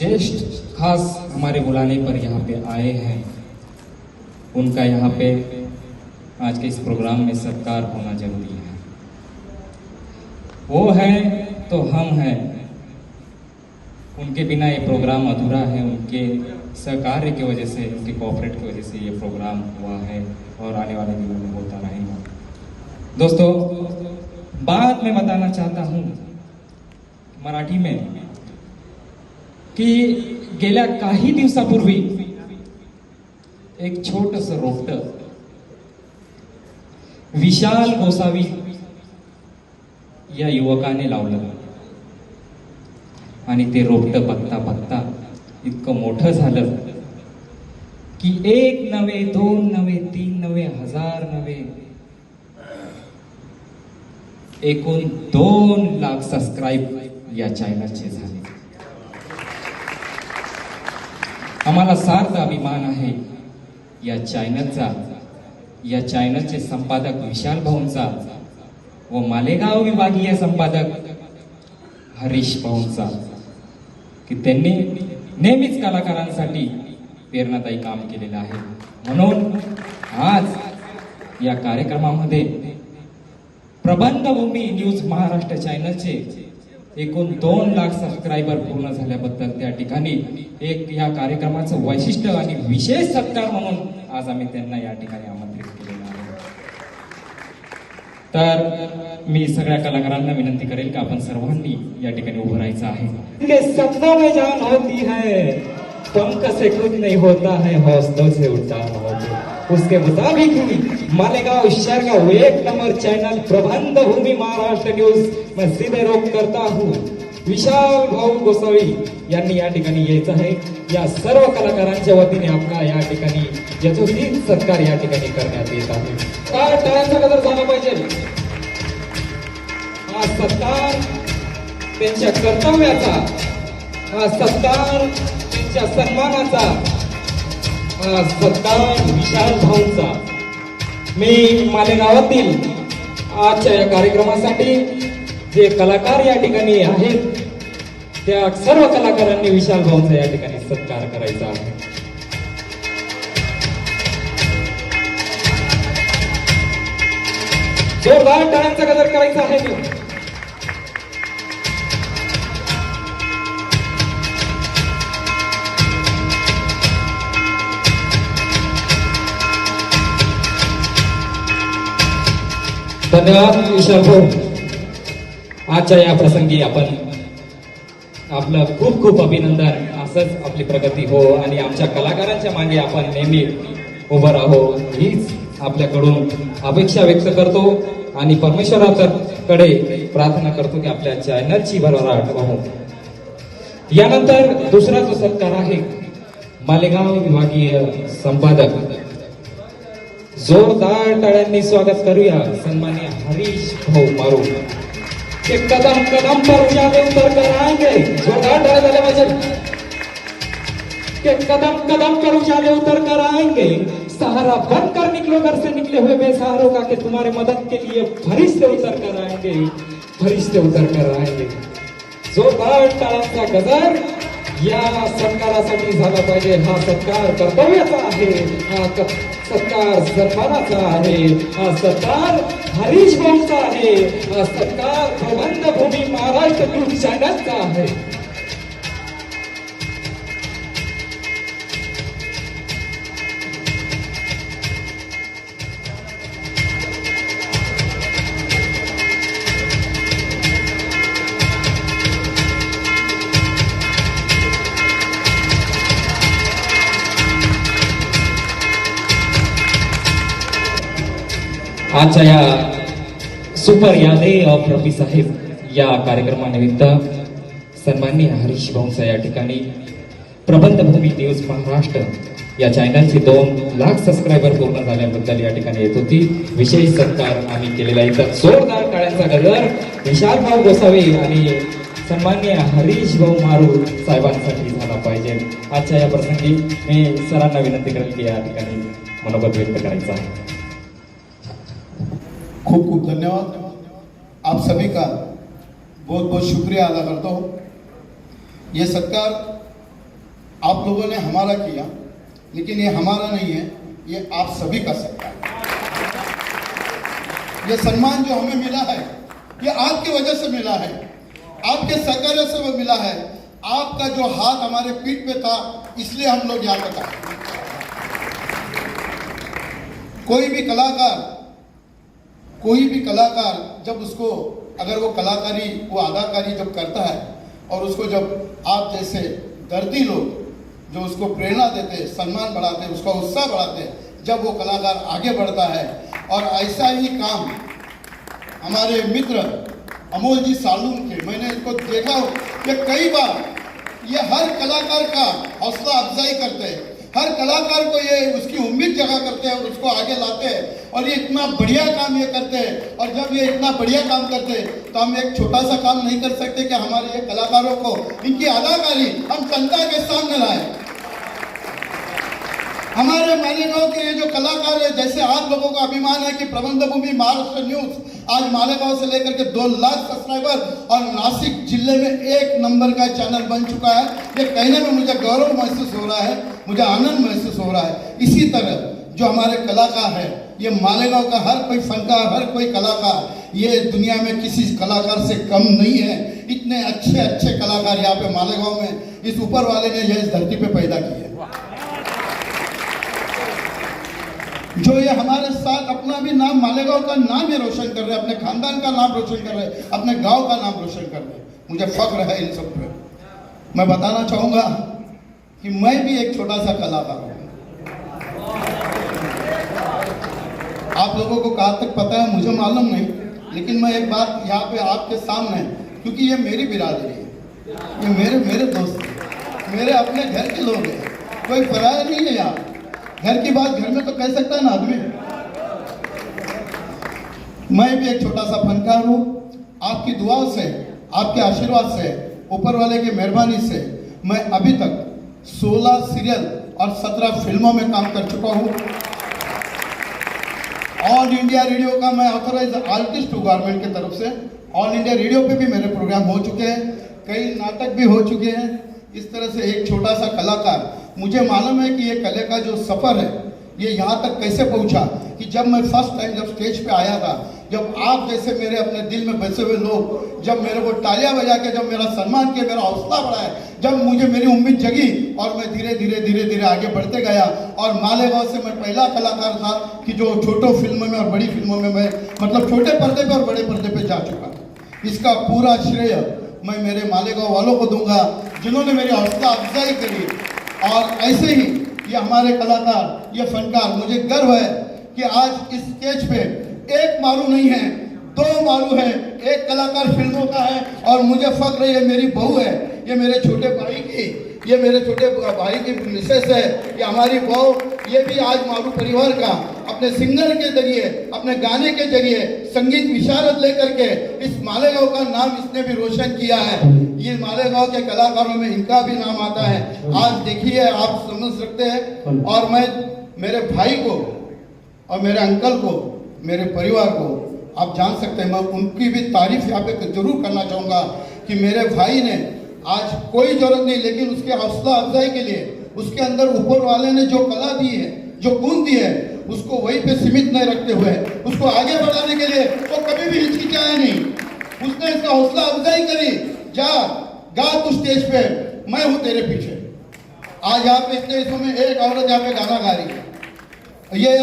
Guest खास हमारे बुलाने पर यहाँ पे आए हैं। उनका यहाँ पे आज के इस प्रोग्राम में सत्कार होना ज़रूरी है। वो है तो हम हैं। उनके बिना ये प्रोग्राम अधूरा है। उनके सहकार्य की वजह से, उनके कॉपरेट की वजह से ये प्रोग्राम हुआ है और आने वाले दिनों में होता रहेगा। दोस्तों बात में बताना चाहता हूँ, मराठी में की गेल्या काही दिवसापूर्वी एक छोटस रोपट विशाल गोसावी या युवकाने लावलं. आणि ते रोपट बघता बघता इतकं मोठं झालं की एक नवे दोन नवे तीन नवे हजार नवे एकूण दोन लाख सबस्क्राईब या चॅनलचे झाले. आम्हाला सार्थ अभिमान आहे. या चॅनलचा या चॅनलचे संपादक विशाल भाऊंचा व मालेगाव विभागीय संपादक हरीश भाऊंचा की त्यांनी नेहमीच कलाकारांसाठी प्रेरणादायी काम केलेलं आहे. म्हणून आज या कार्यक्रमामध्ये प्रबंधभूमी न्यूज महाराष्ट्र चॅनलचे एकूण दोन लाख सबस्क्रायबर पूर्ण झाल्याबद्दल त्या ठिकाणी एक या कार्यक्रमाचं वैशिष्ट्य आणि विशेष सत्कार म्हणून आज आम्ही त्यांना या ठिकाणी आमंत्रित केलेलं आहे. तर मी सगळ्या कलाकारांना विनंती करेल की आपण सर्वांनी या ठिकाणी उभं राहायचं आहे. के में जान होती है पंख से कुछ नहीं होता है हौसलों से उठता होता है। उसके मुताबिक ही मालेगांव शहर का वो एक नंबर चैनल प्रबंध भूमि महाराष्ट्र न्यूज मैं सीधे रोक करता हूँ। विशाल भाऊ गोसावी यांनी या ठिकाणी यायचं आहे। या सर्व कलाकारांच्या वतीने आपला या ठिकाणी यथोचित सत्कार या ठिकाणी करण्यात येत आहे। काय टाळ्यांचा कदर झाला पाहिजे? हा सत्कार त्यांच्या कर्तव्याचा हा सत्कार त्यांच्या सन्मानाचा हा सत्कार विशाल भाऊंचा मी मालेगावातील आजच्या या कार्यक्रमासाठी जे कलाकार या ठिकाणी आहेत त्या सर्व कलाकारांनी विशाल भाऊंचा या ठिकाणी सत्कार करायचा आहे. जोरदार टाळ्यांचा कदर करायचा आहे. धन्यवाद विशाल आजच्या या प्रसंगी आपण आपलं खूप खूप अभिनंदन असंच आपली प्रगती हो आणि आमच्या कलाकारांच्या मागे आपण नेहमी उभं राहो हीच आपल्याकडून अपेक्षा व्यक्त करतो आणि परमेश्वराकडे प्रार्थना करतो की आपल्या चॅनलची भरभराट हो यानंतर दुसरा जो सत्कार आहे मालेगाव विभागीय संपादक जोरदार टाळ्यांनी स्वागत करूया सन्मान्य हरीश भाऊ मारू. के कदम कदम पर उजाले उतर कर आएंगे जोरदार टाळ्या झाल्या पाहिजे के कदम कदम पर उजाले उतर कर आएंगे सहारा बन कर निकलो घर से निकले हुए बेसहारों का के तुम्हारे मदद के लिए फरिश्ते उतर कर आएंगे फरिश्ते उतर कर आएंगे. जोरदार टाळ्यांचा गजर. या सत्कारासाठी झाला पाहिजे हा सत्कार. कर्तव्याचा आहे हा सत्कार सन्मानाचा आहे. हा सत्कार हरीश भाऊचा आहे. हा सत्कार प्रबंध भूमी महाराष्ट्र ग्रुप चॅनलचा आहे आजच्या या सुपर यादे ऑफ रफी साहेब या कार्यक्रमानिमित्त सन्माननीय हरीश भाऊंचा या ठिकाणी प्रबंधभूमी न्यूज महाराष्ट्र या चॅनलची दोन लाख सबस्क्रायबर पूर्ण झाल्याबद्दल या ठिकाणी येत होती. विशेष सत्कार आम्ही केलेला इतर जोरदार टाळ्यांचा गजर विशाल भाऊ गोसावी आणि सन्माननीय हरीश भाऊ मारू साहेबांसाठी झाला पाहिजे. आजच्या या प्रसंगी मी सरांना विनंती करेल की या ठिकाणी मनोगत व्यक्त करायचा आहे. खूब खूब धन्यवाद। आप सभी का बहुत बहुत शुक्रिया अदा करता हूँ। ये सत्कार आप लोगों ने हमारा किया, लेकिन ये हमारा नहीं है, ये आप सभी का सत्कार ये सम्मान जो हमें मिला है, ये आपकी वजह से मिला है, आपके सहकार्य से वो मिला है, आपका जो हाथ हमारे पीठ पे था, इसलिए हम लोग यहाँ आए कोई भी कलाकार कोई भी कलाकार जब उसको, अगर वो कलाकारी, वो अदाकारी जब करता है और उसको जब आप जैसे दर्दी लोग जो उसको प्रेरणा देते सम्मान बढ़ाते उसका उत्साह बढ़ाते जब वो कलाकार आगे बढ़ता है और ऐसा ही काम हमारे मित्र अमोल जी सालून के, मैंने इनको देखा हो कि कई बार ये हर कलाकार का हौसला अफजाई करते हैं। हर कलाकार को ये, उसकी उम्मीद जगा करते हैं और उसको आगे लाते हैं और ये इतना बढ़िया काम ये करते हैं और जब ये इतना बढ़िया काम करते हैं तो हम एक छोटा सा काम नहीं कर सकते कि हमारे ये कलाकारों को, इनकी अदाकारी हम जनता के सामने लाए। हमारे मालेगांव के ये जो कलाकार है, जैसे आप लोगों का अभिमान है कि प्रबंध भूमि महाराष्ट्र न्यूज़ आज मालेगांव से लेकर के दो लाख सब्सक्राइबर और नासिक ज़िले में एक नंबर का चैनल बन चुका है। ये कहने में मुझे गौरव महसूस हो रहा है मुझे आनंद महसूस हो रहा है। इसी तरह जो हमारे कलाकार है, ये मालेगांव का हर कोई फनकार, हर कोई कलाकार, ये दुनिया में किसी कलाकार से कम नहीं है। इतने अच्छे अच्छे कलाकार यहाँ पे मालेगांव में, इस ऊपर वाले ने यह इस धरती पे पैदा किए। जो ये हमारे साथ अपना भी नाम, मालेगांव का नाम ये रोशन कर रहे हैं, अपने खानदान का नाम रोशन कर रहे हैं, अपने गाँव का नाम रोशन कर रहे हैं। मुझे फख्र है इन सब पे। मैं बताना चाहूँगा कि मैं भी एक छोटा सा कलाकार हूँ। आप लोगों को कहाँ तक पता है, मुझे मालूम नहीं, लेकिन मैं एक बात यहाँ पे आपके सामने, क्योंकि ये मेरी बिरादरी है। ये मेरे मेरे दोस्त हैं। मेरे अपने घर के लोग हैं। कोई पराया नहीं है यहाँ। घर की बात घर में तो कह सकता है ना आदमी। मैं भी एक छोटा सा फनकार हूँ। आपकी दुआओं से, आपके आशीर्वाद से, ऊपर वाले की मेहरबानी से मैं अभी तक 16 सीरियल और 17 फ़िल्मों में काम कर चुका हूँ। ऑल इंडिया रेडियो का मैं ऑथोराइज आर्टिस्ट हूँ गवर्नमेंट की तरफ़ से। ऑल इंडिया रेडियो पे भी मेरे प्रोग्राम हो चुके हैं। कई नाटक भी हो चुके हैं। इस तरह से एक छोटा सा कलाकार, मुझे मालूम है कि ये कले का जो सफ़र है ये यहाँ तक कैसे पहुँचा कि जब मैं फ़र्स्ट टाइम जब स्टेज पे आया था, जब आप जैसे मेरे अपने दिल में बसे हुए लोग, जब मेरे को तालियाँ बजा के, जब मेरा सम्मान किया, मेरा हौसला बढ़ाया, जब मुझे मेरी उम्मीद जगी और मैं धीरे धीरे धीरे धीरे आगे बढ़ते गया। और मालेगांव से मैं पहला कलाकार था कि जो छोटो फ़िल्म में और बड़ी फ़िल्मों में मैं मतलब छोटे पर्दे पर और बड़े पर्दे पर जा चुका। इसका पूरा श्रेय मैं मेरे मालेगांव वालों को दूँगा, जिन्होंने मेरी हौसला अफजाई करी। और ऐसे ही ये हमारे कलाकार, ये फनकार, मुझे गर्व है कि आज इस स्टेज पे एक मारू नहीं है, दो मारू है, एक कलाकार फ़िल्मों का है और मुझे फक्र है, ये मेरी बहू है, ये मेरे छोटे भाई की। ये मेरे छोटे भाई की मिसेस है ये हमारी बहू, ये भी आज मारू परिवार का, अपने सिंगर के ज़रिए, अपने गाने के ज़रिए संगीत विशारद लेकर के इस मालेगांव का नाम इसने भी रोशन किया है। ये मालेगांव के कलाकारों में इनका भी नाम आता है। आज देखिए, आप समझ सकते हैं। और मैं मेरे भाई को और मेरे अंकल को, मेरे परिवार को, आप जान सकते हैं, मैं उनकी भी तारीफ़ यहाँ पे ज़रूर करना चाहूँगा कि मेरे भाई ने आज कोई ज़रूरत नहीं, लेकिन उसके हौसला अफजाई के लिए, उसके अंदर ऊपर वाले ने जो कला दी है, जो गुण दी है, उसको वहीं पे सीमित नहीं रखते हुए, उसको आगे बढ़ाने के लिए वो कभी भी हिचकिचाया नहीं। उसने इसका हौसला अफजाई करी, जा, गा तू स्टेज पे, मैं हूँ तेरे पीछे। आज यहाँ पे इतने हिस्सों में एक औरत यहाँ पे गाना गा रही है। ये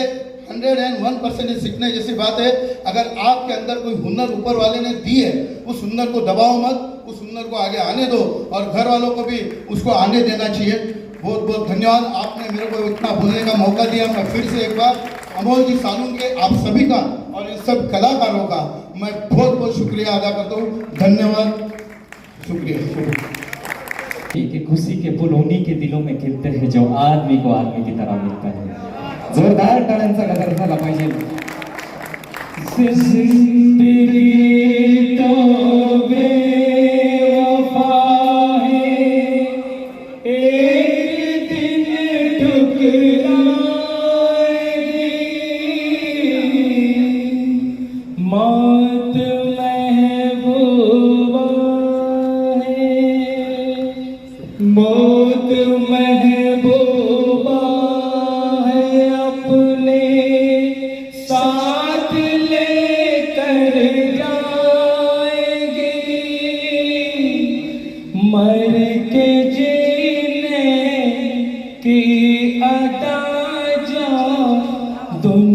हंड्रेड एंड वन परसेंट सीखने जैसी बात है। अगर आपके अंदर कोई हुनर ऊपर वाले ने दी है, उस हुनर को दबाओ मत, उस हुनर को आगे आने दो और घर वालों को भी उसको आने देना चाहिए। बहुत बहुत धन्यवाद। आपने मेरे को इतना बोलने का मौका दिया। मैं फिर से एक बार अमोल जी सालून के आप सभी का और इन सब कलाकारों का मैं बहुत बहुत शुक्रिया अदा करता हूँ। धन्यवाद। शुक्रिया। खुशी के पुल उन्हीं के दिलों में खिलते हैं जो आदमी को आदमी की तरह मिलता है। जोरदार टाळ्यांचा गजर झाला पाहिजे जिंदगी तो बेवफा है अदा जा दुनिया